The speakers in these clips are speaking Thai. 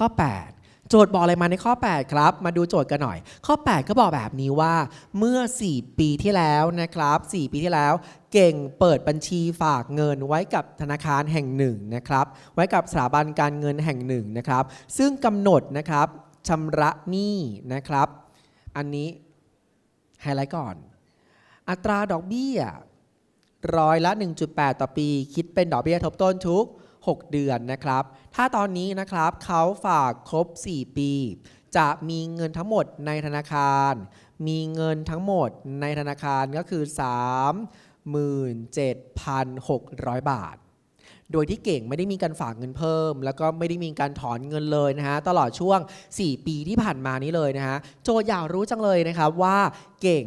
ข้อ 8 โจทย์บอกอะไรมาในข้อ 8 ครับ มาดูโจทย์กันหน่อย ข้อ 8 ก็บอกแบบนี้ว่า เมื่อ 4 ปีที่แล้วนะครับ 4 ปีที่แล้ว เก่งเปิดบัญชีฝากเงินไว้กับธนาคารแห่งหนึ่งนะครับ ไว้กับสถาบันการเงินแห่งหนึ่งนะครับ ซึ่งกำหนดนะครับชำระหนี้นะครับ อันนี้ไฮไลท์ก่อน อัตราดอกเบี้ยร้อยละ 1.8 ต่อปี คิดเป็นดอกเบี้ยทบต้นทุก 6 เดือนนะครับ ถ้าตอนนี้นะครับเขาฝากครบ 4 ปี จะมีเงินทั้งหมดในธนาคาร มีเงินทั้งหมดในธนาคารก็คือ 37,600 บาท โดยที่เก่งไม่ได้มีการฝากเงินเพิ่ม แล้วก็ไม่ได้มีการถอนเงินเลยนะฮะตลอดช่วง 4 ปีที่ผ่านมานี้เลยนะฮะโจอยากรู้จังเลยนะครับว่า เก่ง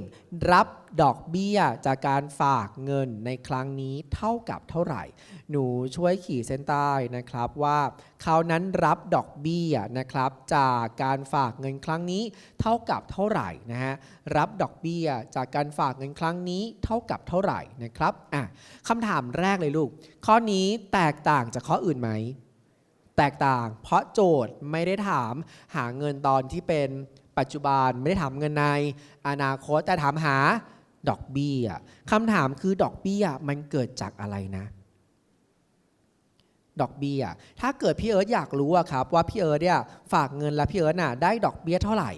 รับดอกเบี้ยจากการฝากเงินในครั้งนี้เท่ากับเท่าไหร่ หนูช่วยขีดเส้นใต้นะครับว่าเขานั้นรับดอกเบี้ยนะครับ จากการฝากเงินครั้งนี้เท่ากับเท่าไหร่นะฮะรับดอกเบี้ยจากการฝากเงินครั้งนี้เท่ากับเท่าไหร่นะครับอะคำถามแรกเลยลูก ข้อนี้แตกต่างจากข้ออื่นไหมแตกต่าง เพราะโจทย์ไม่ได้ถามหาเงินตอนที่เป็น ปัจจุบันไม่ได้ถามเงินในอนาคตแต่ถามหาดอกเบี้ยคำถามคือดอกเบี้ยมันเกิดจากอะไรนะ ดอกเบี้ยถ้าเกิดพี่เอิร์ธอยากรู้อะครับว่าพี่เอิร์ธเนี่ยฝากเงินแล้วพี่เอิร์ธน่ะได้ดอกเบี้ยเท่าไหร่